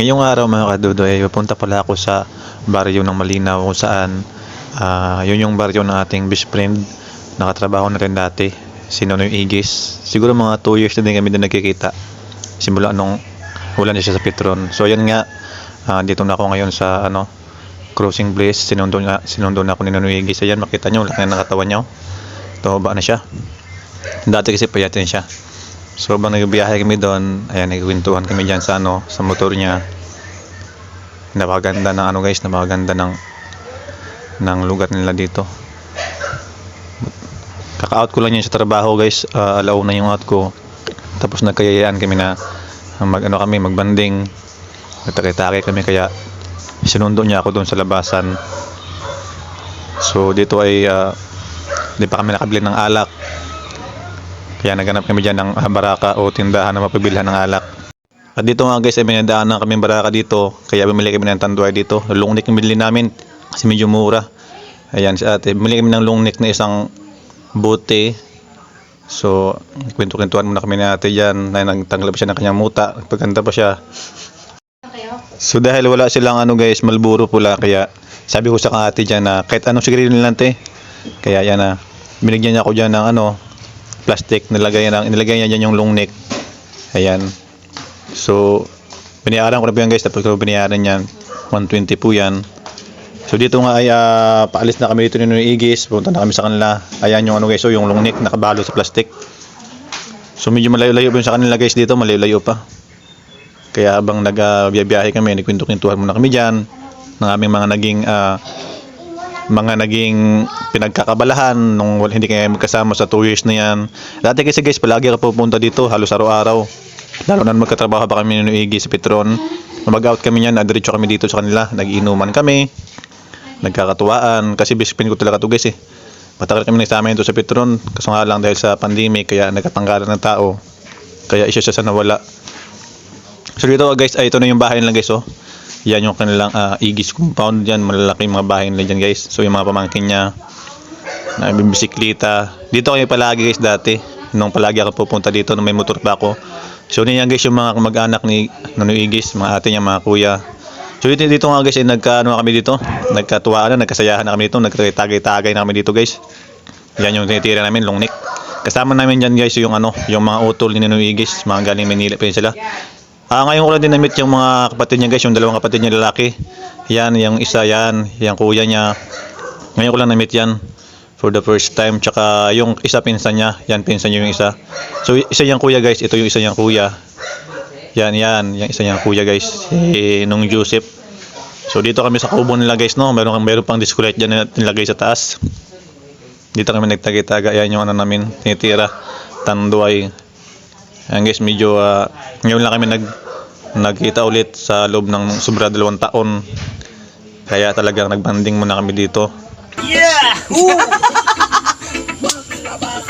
Ngayong araw mga kadudo ay pupunta pala ako sa baryo ng Malinaw kung saan ah, yun yung baryo ng ating best friend. Nakatrabaho na rin dati. Si Nonoy Igis. Siguro mga 2 years na din kami doon nagkikita. Simula nung wala na siya sa Petron. So yan nga, ah, dito na ako ngayon sa ano, Crossing Bliss. Sinundo, na, sinundo na ako ni Nonoy Igis. Ayan, makita nyo, laki na nakatawan niya. oh. Tumaba na siya. Dati kasi payatin siya. So habang nagbiyahe kami doon, ayan, nagkwentuhan kami dyan sa ano, sa motor niya. Napakaganda ng ano guys, napakaganda ng ng lugar nila dito. Kaka-out ko lang yan sa trabaho guys, uh, alaw na yung out ko. Tapos nagkayayaan kami na mag ano kami, magbanding. Nagtakay-takay kami kaya sinundo niya ako doon sa labasan. So dito ay ah, di pa kami nakabili ng alak. Kaya naganap kami dyan ng baraka o tindahan na mapabilhan ng alak. At dito nga guys, ay may nadaanan kami baraka dito. Kaya bumili kami ng tanduay dito. Lungnik yung binili namin kasi medyo mura. Ayan si ate. Bumili kami ng lungnik na isang bote. So, kwento-kwentuhan muna kami ni ate dyan. Na nagtanggap siya ng kanyang muta. Pagkanta pa siya. So dahil wala silang ano guys, malburo pula kaya sabi ko sa ate dyan na kahit anong sigarilyo nilang te. Kaya yan na binigyan niya ako dyan ng ano plastic nilagay niya nilagay niya yung long neck. Ayan. So binayaran ko na po yan guys tapos ko binayaran yan 120 po yan. So dito nga ay ah, paalis na kami dito ni Igis, pupunta na kami sa kanila. Ayan yung ano guys, so yung long neck nakabalo sa plastic. So medyo malayo-layo po yun sa kanila guys dito, malayo-layo pa. Kaya habang nagbiyahe kami, nagkwento-kwentuhan muna kami dyan ng aming mga naging ah, mga naging pinagkakabalahan nung hindi kami magkasama sa 2 years na yan. Dati kasi guys, palagi ako pupunta dito halos araw-araw. Lalo na magkatrabaho pa kami ni Iggy sa Petron. Mag-out kami niyan, adiretso kami dito sa kanila. Nag-inuman kami, nagkakatuwaan. Kasi friend ko talaga to guys eh. Matagal kami nagsama dito sa Petron. Kaso nga lang dahil sa pandemic, kaya nagkatanggalan ng tao. Kaya isa siya sa nawala. So dito guys, ay ito na yung bahay nila guys oh. Yan yung kanilang ah, Igis compound diyan, malalaki mga bahay nila diyan guys. So yung mga pamangkin niya na bisikleta. Dito kami palagi guys dati. Nung palagi ako pupunta dito nung may motor pa ako. So niyan guys yung mga mag-anak ni Nono Igis, mga ate niya, mga kuya. So dito, dito nga guys, ay nagkaano kami dito. Nagkatuwaan na, nagkasayahan na kami dito, nagtagay-tagay na kami dito guys. Yan yung tinitira namin, long neck. Kasama namin dyan guys yung ano, yung mga utol ni Nono Igis, mga galing Manila sila. Ah, ngayon ko lang din na-meet yung mga kapatid niya guys, yung dalawang kapatid niya lalaki. Yan, yung isa yan, yung kuya niya. Ngayon ko lang na-meet yan for the first time. Tsaka yung isa pinsan niya, yan pinsan niya yung isa. So isa yung kuya guys, ito yung isa yung kuya. Yan, yan, yung isa yung kuya guys, si nung Joseph. So dito kami sa kubo nila guys no, meron meron pang disco light diyan na nilagay sa taas. Dito kami nagtagi-taga, yan yung ano namin, tinitira, tanduay. Ayan guys, medyo uh, ngayon lang kami nag nagkita ulit sa loob ng sobra dalawang taon. Kaya talagang nagbanding muna kami dito. Yeah!